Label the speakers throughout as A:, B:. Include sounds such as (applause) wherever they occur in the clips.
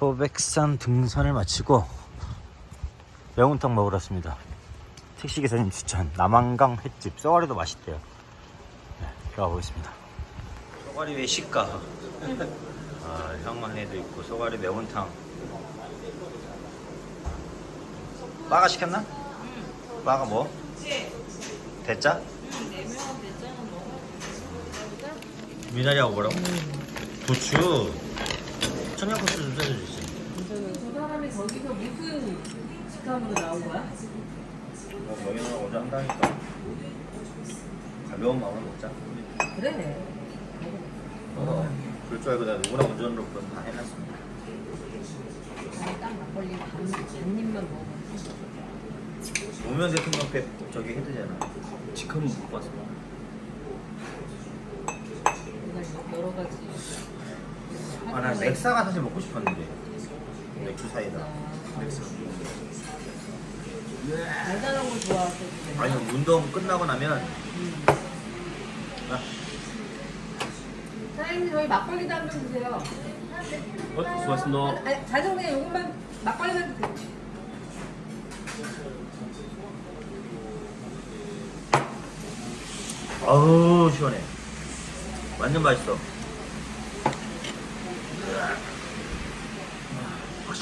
A: 소백산 등산을 마치고 매운탕 먹으러 왔습니다. 택시기사님 추천 남한강 횟집 쏘가리도 맛있대요. 네, 들어가 보겠습니다. 쏘가리 외식가. 아, 향만회도 있고 쏘가리 매운탕. 빠가 시켰나? 빠가 뭐? 대짜? 미나리하고 뭐라고? 부추. 청양고추 좀 써주세요.
B: 저 사람이 저기서 무슨 식감으로 나온 거야?
A: 뭐 여기는 오늘 한다니까 가벼운 마음으로 먹자
B: 그래.
A: 어, 그럴 줄 알고 내가 누구나 운전으로 그건 다 해놨습니다
B: 딱 막걸리 반, 반 입만 먹어.
A: 노무현 대통령 배 저기 해드잖아
C: 지금은 못 봤어.
B: 여러 가지.
A: 아나 렉사가 사실 먹고 싶었는데. 맥주 사이다.
B: 달달한 걸 그래.
A: 아니 운동 끝나고 나면. 아,
B: 사장님 저희 막걸리도 한 병 주세요.
C: 어, 수고하셨습니다.
B: 아니, 자정에 요것만 막걸리만 주세요.
A: 아우 시원해. 완전 맛있어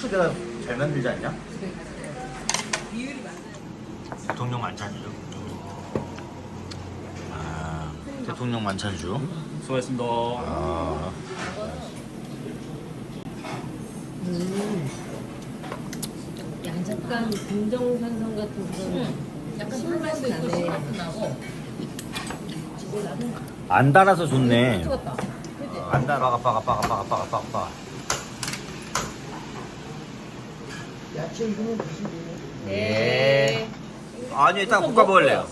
A: 내가 잘 만들지 않냐?
B: 비율이 맞아요.
A: 대통령 만찬이죠 아, 대통령 만찬주
C: 수고하셨습니다.
A: 아.
B: 약간 금정산성 같은 그런 약간 신맛도 있고 신맛도 나고.
A: 안 달아서 좋네.
B: 그지?
A: 안 달아, 빠가, 빠가, 빠가, 빠가, 빠가, 빠가, 빠가. 네. 아니, 일단 볶아 먹을래요.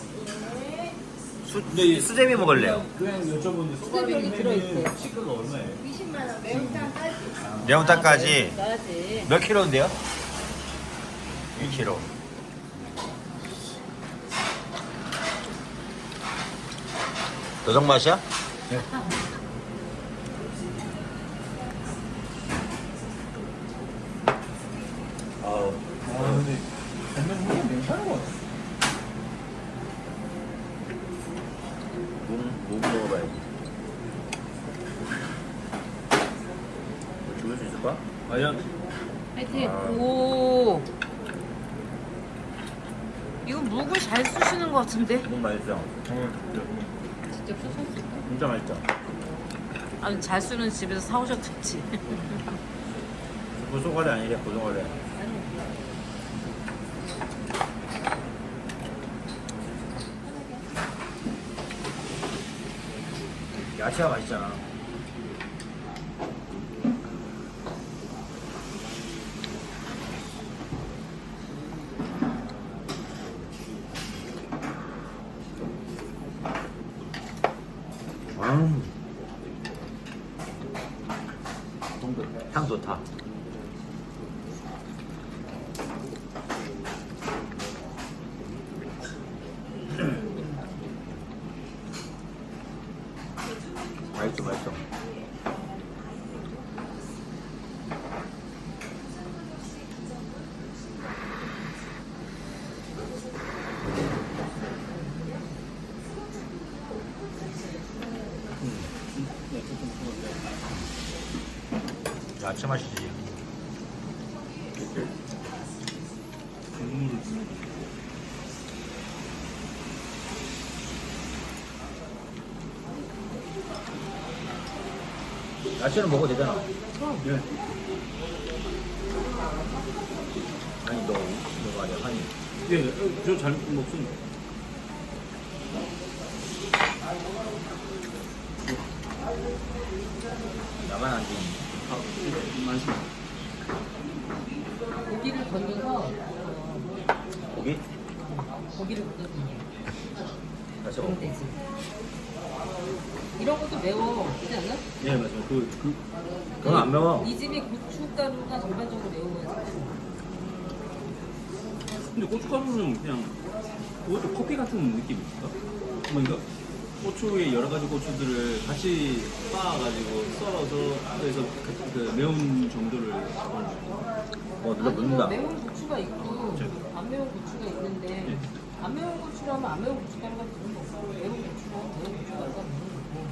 A: 수,
C: 네.
A: 수제비 먹을래요.
C: 그냥 여쭤보는데
B: 수제비 여기 들어있어요.
C: 시가가 얼마예요?
A: 매운탕까지
B: 나지.
A: 몇 킬로인데요? 1킬로. 너정 맛이야? 아우.
C: 아 근데 정말 그냥 괜찮은 것 같아.
A: 묵, 묵 먹어봐야지. 이거 죽을 수 있을 거야?
C: 과연
B: 파이팅.
A: 아.
D: 오. 이거 묵을 잘 쓰시는 것 같은데?
A: 묵 맛있어.
C: 어,
B: 직접 쓰셨을까?
C: 진짜 맛있다.
D: 아니 잘 쓰는 집에서 사오셨겠지.
A: 고소가래 아니래, 고소가래. 야채가 맛있잖아. 향 좋다. 맛있어, 맛있어. 야채 맛이지.
C: 국물을
A: 야채는 먹어도 되잖아.
C: 네.
A: 아니, 너, 너가 아니야, 한이.
C: 예, 저 잘 먹습니다.
A: 나만 안 좋은.
C: 아, 네.
B: 고기를 건져서 어,
A: 고기?
B: 고기를
A: 야채
B: 그럼
A: 먹어.
B: 되지. 이런 것도 매워. 그렇지 않나?
C: 예, 맞아요. 그, 그,
A: 그건 안 매워.
B: 이 집이 고춧가루가 전반적으로 매워가지고.
C: 근데 고춧가루는 그냥 그것도 커피 같은 느낌입니까? 뭔가 고추에 여러 가지 고추들을 같이 빻아가지고 썰어서 그래서 그, 그 매운 정도를 잡아놓은
A: 어 누가 묻는다
B: 뭐 매운 고추가 있고. 안 매운 고추가 있는데
C: 네.
B: 안 매운 고추라면 안 매운 고춧가루가 드는 거고 매운 고추라면 매운 고춧가루가 드는 거고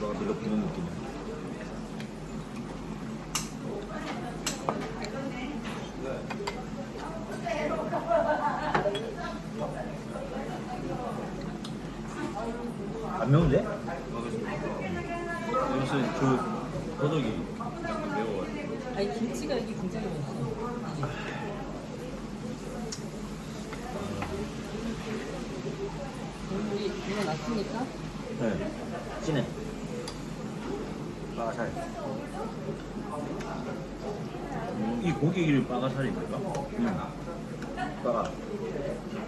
A: 누가 누가 부는 느낌이야 안 매운데?
C: 먹겠습니다. 요새 저 더덕이 약간 매워가지고.
B: 아니 김치가 이게 굉장히 맛있어 이게. 났으니까?
A: 네. 진해. 빠가살
C: 음, 이 고기 이름이 빠가살입니까?
A: 응 빠가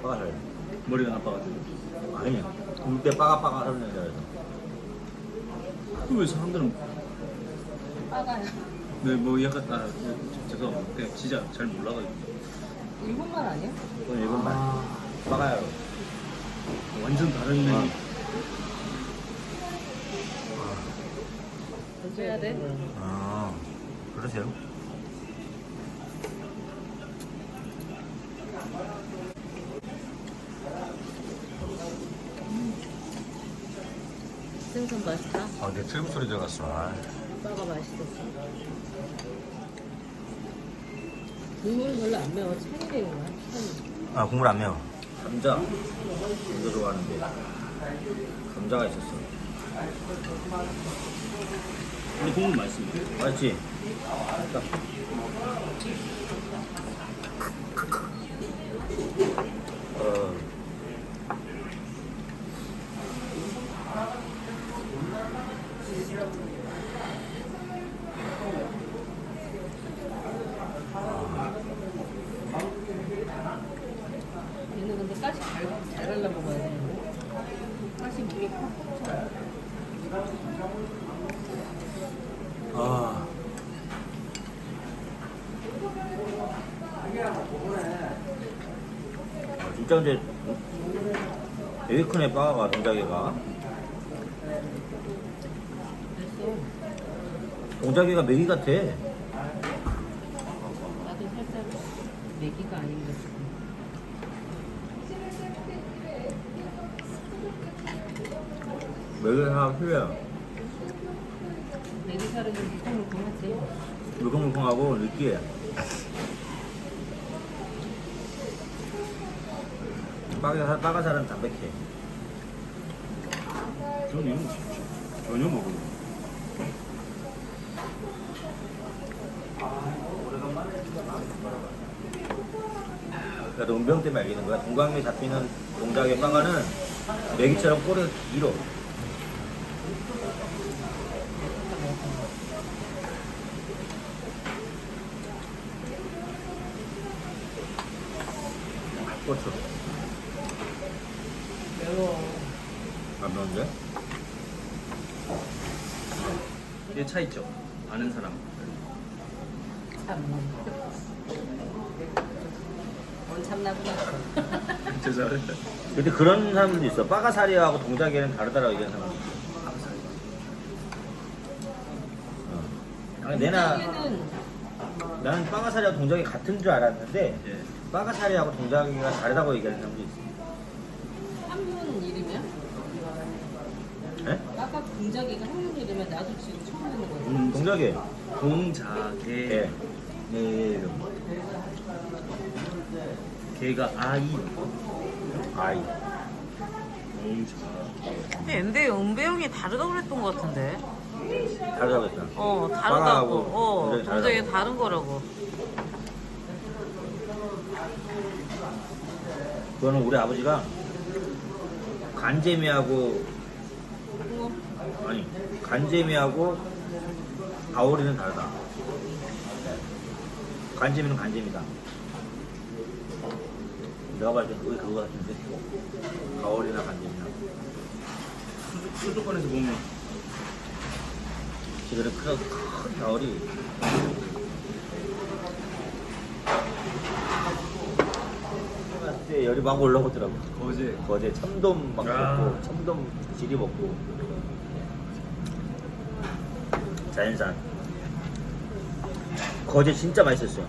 A: 빠가살
C: 머리가 나빠가지고.
A: 아니야. 굴때 빠가빠가 하는 줄 알았어
C: 그왜 사람들은
B: 빠가요
C: 네, 뭐 약간 아 죄송합니다. 그냥 진짜 잘 몰라가지고.
B: 일본말 아니야?
A: 그건 일본말. 빠가요
C: 완전 다른 메뉴.
B: 먼저 해야 돼?
A: 아 그러세요?
B: 생선 맛있다
A: 아내 트림 소리 들어갔어 아.
B: 빠가 맛있었어 국물은 별로 안 매워 거야 찬이
A: 아 국물 안 매워 감자 감자 좋아하는데 감자가 있었어
C: 근데 국물 맛있습니다.
A: 맛있지? 딱. 어.
B: 얘는 근데 가시 잘, 잘 갈라 먹어야 돼 가시 물이 팍팍 차
A: 아. 아, 진짜 근데 되게 크네 빠가
B: 됐어
A: 동자개가 메기 같아.
B: 나도 살짝 내기가 아닌가 싶어.
A: 메기가 하나 필요해
B: 내기 살은 좀 물컹물컹하지.
A: 물컹물컹하고 느끼해 빠가, 빠가살은 담백해
C: 저는 이런 거 전혀 모르고.
A: 그러니까 운병 때문에 알겠는 거야. 동강에 잡히는 동작의 빠가는 메기처럼 꼬리가 길어.
B: 매워
A: 안 매운데?
C: 이게 차 있죠. 아는 사람.
B: 참넌 참나구나
C: 죄송합니다.
A: 근데 그런 사람들도 있어. 빠가사리하고 동작에는 다르다라고 얘기하는 사람. 어. 아니, 내나
B: 여기는
A: 나는 빠가사리하고 동작이 같은 줄 알았는데
C: 예.
A: 빠가사리하고 동작이가 다르다고 얘기하는 사람도 있어.
B: 한문 이름이야?
A: 예?
B: 아까 공자기가 한문 이름이야 나도 지금 처 음
A: 동작에
C: 공자개.
A: 예. 예, 이름.
C: 개가 아이.
A: 아이.
C: 공자.
D: 근데 MB 은배형이 다르다고 그랬던 것 같은데.
A: 다르다고 했잖아.
D: 어,
A: 빵하고
D: 다르다고. 어,
A: 굉장히
D: 동작이
A: 다르다고.
D: 다른 거라고.
A: 그거는 우리 아버지가 간재미하고
B: 우와
A: 아니 간재미하고 아오리는 다르다. 간재미는 간재미다. 내가 봤을 때 그게 그거 같은데 가오리나 간재미나
C: 수족- 수족관에서 보면
A: 지금 큰, 큰 가오리 봤을 때 열이 막 올라오더라고.
C: 거제.
A: 거제 참돔 막
C: 아.
A: 먹고 참돔 지리 먹고 자연산 거제 진짜 맛있었어요.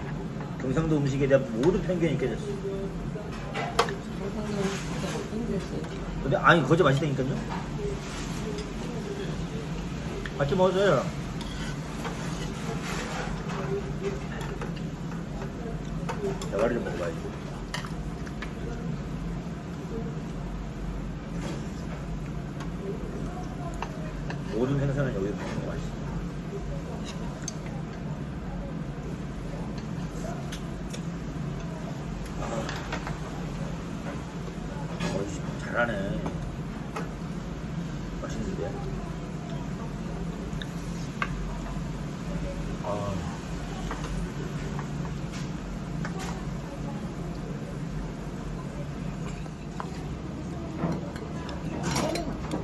A: 경상도 음식에 대한 모든 편견이 깨졌어. 근데 아니 거제 맛있다니까요. 같이 먹어줘요. 대가리를 먹어봐야지. 모든 생선은 여기서 먹는 게 맛있어. 아. 어이씨, 잘하네. 맛있는데. 아.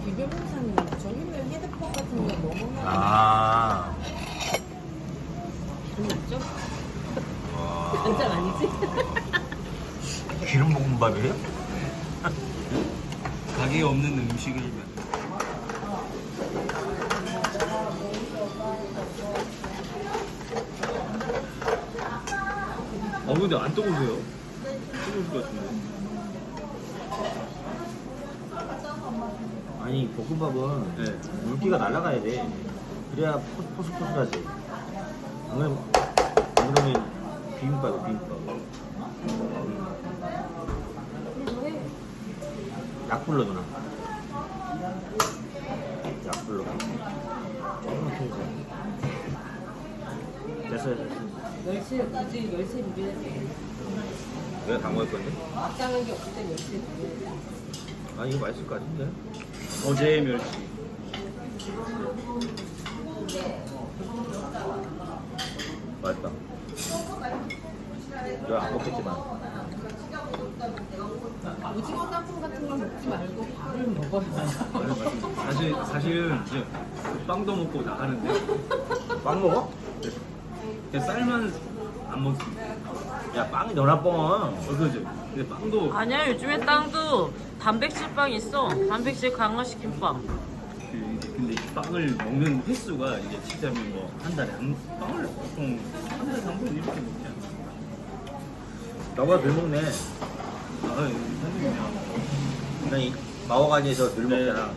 B: 비벼봉사는 저기면 헤드폰 같은 거 먹으면
A: 아.
B: 돈 없죠?
A: 와.
B: 한잔 아니지?
A: 기름 볶음밥이에요?
C: 가게에 없는 음식을 아 근데 안 떠보세요? 뜨거울 것 같은데
A: 아니 볶음밥은
C: 네.
A: 물기가 날아가야 돼. 그래야 포- 포슬포슬하지. 안 그러면 안 그러면 비빔밥이야 비빔밥. 약불로 누나. 약불로. 조금만 켜주세요. 됐어요 됐어요.
B: 멸치 굳이 멸치 비벼야 돼.
A: 내가 다 먹을 건데.
B: 막장한 게 없을 때 멸치 비벼야 돼.
A: 아 이거 맛있을 것 같은데.
C: 어제의 멸치
A: 맛있다. 내가 안 먹겠지만.
B: 오징어 짬뽕 같은 걸 먹지 말고 밥을 먹어야
C: 사실 사실은 이제 빵도 먹고 다 하는데
A: 빵 먹어?
C: 그냥 쌀만 안 먹습니다.
A: 야 빵이 너나 뻥.
C: 어 그죠? 근데 빵도
D: 아니야 요즘에 땅도 단백질 빵 있어. 단백질 강화시킨 빵.
C: 그 이제 근데 이 빵을 먹는 횟수가 이제 치자면 뭐한 달에 한 빵을 보통 한 달에 한 번 이렇게 먹지 않나?
A: 너가 덜 먹네.
C: 아?
A: 난이 마호가니에서 덜
C: 네.
A: 먹잖아.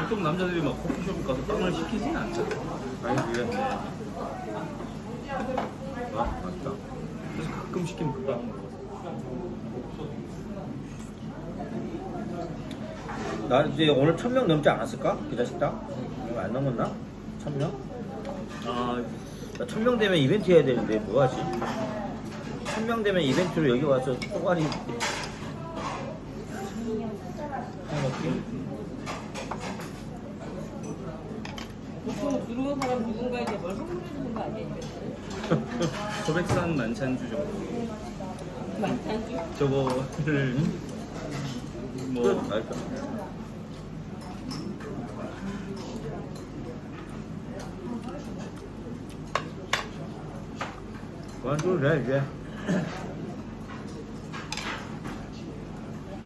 C: 보통 남자들이 막 커피숍 가서 빵을 시키진 않잖아.
A: 아니 그래. 아 맞다.
C: 그래서 가끔 시키면 그빵 먹어.
A: 나 이제 오늘 천 명 넘지 않았을까? 기자 식당? 얼마 안 넘었나? 천 명?
C: 아
A: 천명 되면 이벤트 해야 되는데 뭐 하지? 천명 되면 이벤트로 여기 와서 해먹기?
B: 보통 들어온 사람 누군가에게 뭘 선물해 주는 거 아니에요? (laughs)
C: 소백산 만찬주 정도.
B: 만찬주?
C: 저거를
A: 끝.
C: 뭐
A: 맛있다. 그만 좀 해, 이제.